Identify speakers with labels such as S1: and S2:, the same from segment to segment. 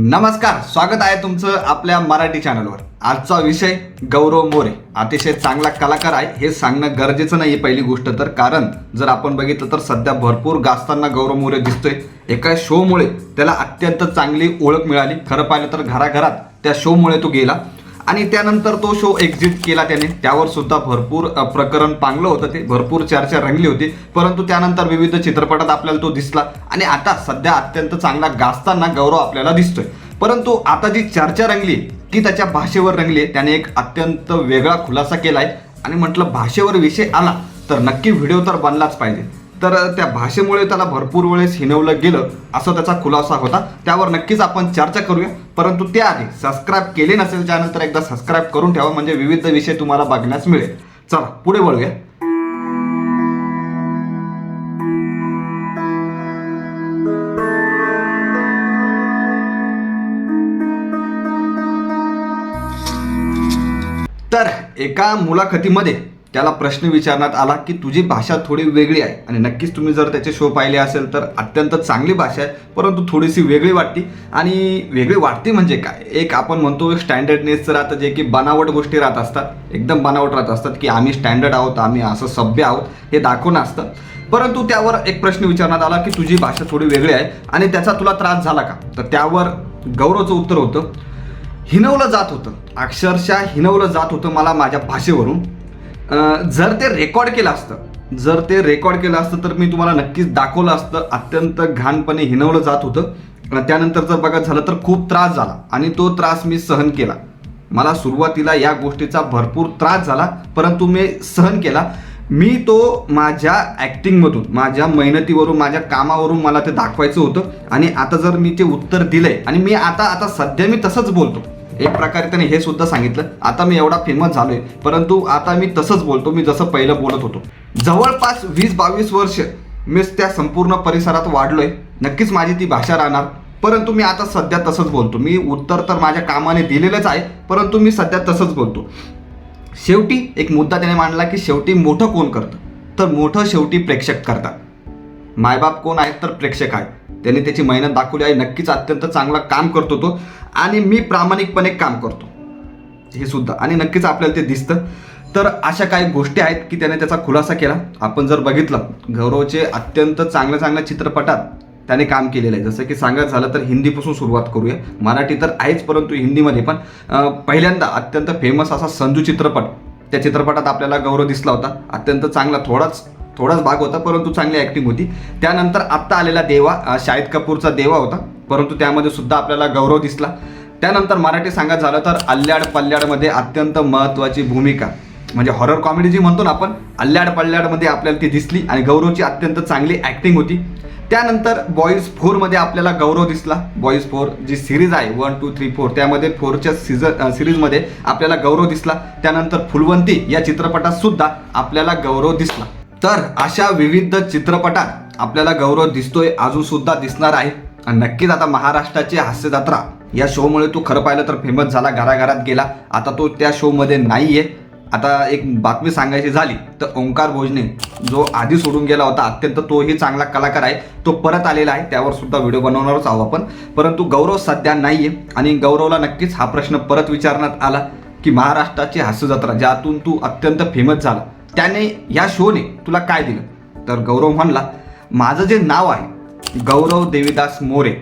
S1: नमस्कार स्वागत आहे तुमचं आपल्या मराठी चॅनलवर आजचा विषय गौरव मोरे. अतिशय चांगला कलाकार आहे हे सांगणं गरजेचं नाही पहिली गोष्ट तर. कारण जर आपण बघितलं तर सध्या भरपूर गाजताना गौरव मोरे दिसतोय. एका शोमुळे त्याला अत्यंत चांगली ओळख मिळाली. खरं पाहिलं तर घराघरात त्या शोमुळे तो गेला. आणि त्यानंतर तो शो एक्झिट केला त्याने. त्यावर सुद्धा भरपूर प्रकरण पांगलं होतं ते. भरपूर चर्चा रंगली होती. परंतु त्यानंतर विविध चित्रपटात आपल्याला तो दिसला. आणि आता सध्या अत्यंत चांगला गाजताना गौरव आपल्याला दिसतोय. परंतु आता जी चर्चा रंगली की त्याच्या भाषेवर रंगली त्याने एक अत्यंत वेगळा खुलासा केलाय. आणि म्हटलं भाषेवर विषय आला तर नक्की व्हिडिओ तर बनलाच पाहिजे. तर त्या भाषेमुळे त्याला भरपूर वेळेस हिनवलं गेलं असं त्याचा खुलासा होता. त्यावर नक्कीच आपण चर्चा करूया. परंतु त्याआधी सबस्क्राईब केले नसेल चॅनल तर एकदा सबस्क्राईब करून ठेवा म्हणजे विविध विषय तुम्हाला बघण्यास मिळेल. चला पुढे वळूया. तर एका मुलाखतीमध्ये त्याला प्रश्न विचारण्यात आला की तुझी भाषा थोडी वेगळी आहे. आणि नक्कीच तुम्ही जर त्याचे शो पाहिले असेल तर अत्यंत चांगली भाषा आहे परंतु थोडीशी वेगळी वाटते. आणि वेगळी वाटते म्हणजे काय? एक आपण म्हणतो स्टँडर्डनेस राहतं जे की बनावट गोष्टी राहत असतात एकदम बनावट राहत असतात की आम्ही स्टँडर्ड आहोत आम्ही असं सभ्य आहोत हे दाखवणं असतं. परंतु त्यावर एक प्रश्न विचारण्यात आला की तुझी भाषा थोडी वेगळी आहे आणि त्याचा तुला त्रास झाला का? तर त्यावर गौरवचं उत्तर होतं हिनवलं जात होतं. अक्षरशः हिनवलं जात होतं मला माझ्या भाषेवरून. जर ते रेकॉर्ड केलं असतं जर ते रेकॉर्ड केलं असतं तर मी तुम्हाला नक्कीच दाखवलं असतं. अत्यंत घाणपणे हिनवलं जात होतं. त्यानंतर जर बघा झालं तर खूप त्रास झाला. आणि तो त्रास मी सहन केला. मला सुरुवातीला या गोष्टीचा भरपूर त्रास झाला परंतु मी सहन केला. मी तो माझ्या ॲक्टिंगमधून माझ्या मेहनतीवरून माझ्या कामावरून मला ते दाखवायचं होतं. आणि आता जर मी ते उत्तर दिलंय आणि मी आता आता सध्या मी तसंच बोलतो. एक प्रकारे त्याने हे सुद्धा सांगितलं. आता मी एवढा फेमस झालोय परंतु आता मी तसंच बोलतो मी जसं पहिलं बोलत होतो. जवळपास वीस बावीस वर्ष मी त्या संपूर्ण परिसरात वाढलोय नक्कीच माझी ती भाषा राहणार. परंतु मी आता सध्या तसंच बोलतो. मी उत्तर तर माझ्या कामाने दिलेलंच आहे परंतु मी सध्या तसंच बोलतो. शेवटी एक मुद्दा त्याने मांडला की शेवटी मोठं कोण करतं? तर मोठं शेवटी प्रेक्षक करतात. मायबाप कोण आहेत तर प्रेक्षक आहेत. त्यांनी त्याची मेहनत दाखवली आहे. नक्कीच अत्यंत चांगला काम करतो तो. आणि मी प्रामाणिकपणे काम करतो. हे सुद्धा. आणि नक्कीच आपल्याला ते दिसतं. तर अशा काही गोष्टी आहेत की त्याने त्याचा खुलासा केला. आपण जर बघितलं गौरवचे अत्यंत चांगल्या चांगल्या चित्रपटात त्याने काम केलेलं आहे. जसं की सांगायचं झालं तर हिंदीपासून सुरुवात करूया. मराठी तर आहेच परंतु हिंदीमध्ये पण पहिल्यांदा अत्यंत फेमस असा संजू चित्रपट. त्या चित्रपटात आपल्याला गौरव दिसला होता. अत्यंत चांगला थोडाच थोडाच भाग होता परंतु चांगली ॲक्टिंग होती. त्यानंतर आत्ता आलेला देवा शाहिद कपूरचा देवा होता. परंतु त्यामध्ये सुद्धा आपल्याला गौरव दिसला. त्यानंतर मराठी सांगायचं झालं तर अल्ल्याड पल्ल्याडमध्ये अत्यंत महत्त्वाची भूमिका म्हणजे हॉरर कॉमेडी जी म्हणतो ना आपण अल्ल्याड पल्ल्याडमध्ये आपल्याला ती दिसली आणि गौरवची अत्यंत चांगली ॲक्टिंग होती. त्यानंतर बॉईज फोरमध्ये आपल्याला गौरव दिसला. बॉईज फोर जी सिरीज आहे वन टू थ्री फोर त्यामध्ये फोरच्या सीझन सिरीजमध्ये आपल्याला गौरव दिसला. त्यानंतर फुलवंती या चित्रपटात सुद्धा आपल्याला गौरव दिसला. तर अशा विविध चित्रपटात आपल्याला गौरव दिसतोय अजून सुद्धा दिसणार आहे. आणि नक्कीच आता महाराष्ट्राची हास्य जत्रा या शोमुळे तो खरं पाहिलं तर फेमस झाला घराघरात गेला. आता तो त्या शोमध्ये नाही आहे आता एक बातमी सांगायची झाली तर ओंकार भोजने जो आधी सोडून गेला होता अत्यंत तोही चांगला कलाकार आहे. तो परत आलेला आहे त्यावर सुद्धा व्हिडिओ बनवणारच आहोत आपण. परंतु गौरव सध्या नाही आहे आणि गौरवला नक्कीच हा प्रश्न परत विचारण्यात आला की महाराष्ट्राची हास्य जत्रा ज्यातून तू अत्यंत फेमस झाला त्याने या शोने तुला काय दिलं? तर गौरव म्हणला माझं जे नाव आहे गौरव देवीदास मोरे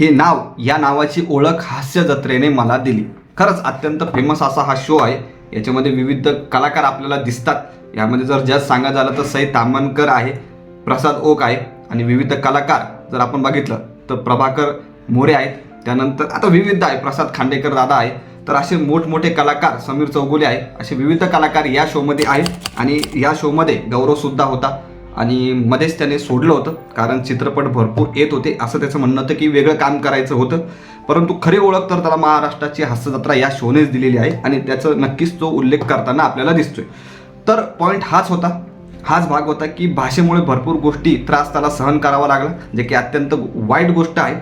S1: हे नाव या नावाची ओळख हास्य जत्रेने मला दिली. खरंच अत्यंत फेमस असा हा शो आहे. याच्यामध्ये विविध कलाकार आपल्याला दिसतात. यामध्ये जर जज सांगायचं झालं तर सई तामनकर आहे प्रसाद ओक आहे आणि विविध कलाकार जर आपण बघितलं तर प्रभाकर मोरे आहेत. त्यानंतर आता विविध आहे. प्रसाद खांडेकर दादा आहे. तर असे मोठमोठे कलाकार समीर चौगुले आहे असे विविध कलाकार या शोमध्ये आहेत आणि या शोमध्ये गौरवसुद्धा होता. आणि मध्येच त्याने सोडलं होतं कारण चित्रपट भरपूर येत होते. असं त्याचं म्हणणं होतं की वेगळं काम करायचं होतं. परंतु खरी ओळख तर त्याला महाराष्ट्राची हास्यजत्रा या शोनेच दिलेली आहे आणि त्याचं नक्कीच तो उल्लेख करताना आपल्याला दिसतोय. तर पॉईंट हाच होता. हाच भाग होता की भाषेमुळे भरपूर गोष्टी त्रास त्याला सहन करावा लागला जे की अत्यंत वाईट गोष्ट आहे.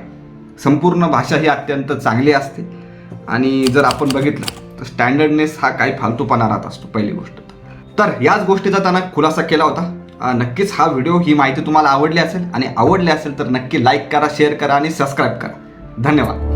S1: संपूर्ण भाषा ही अत्यंत चांगली असते. आणि जर आपण बघितलं तर स्टँडर्डनेस हा काही फालतूपणा राहत असतो पहिली गोष्ट. तर याच गोष्टीचा त्यानं खुलासा केला होता. नक्कीच हा व्हिडिओ ही माहिती तुम्हाला आवडली असेल आणि आवडली असेल तर नक्की लाईक करा शेअर करा आणि सबस्क्राईब करा. धन्यवाद.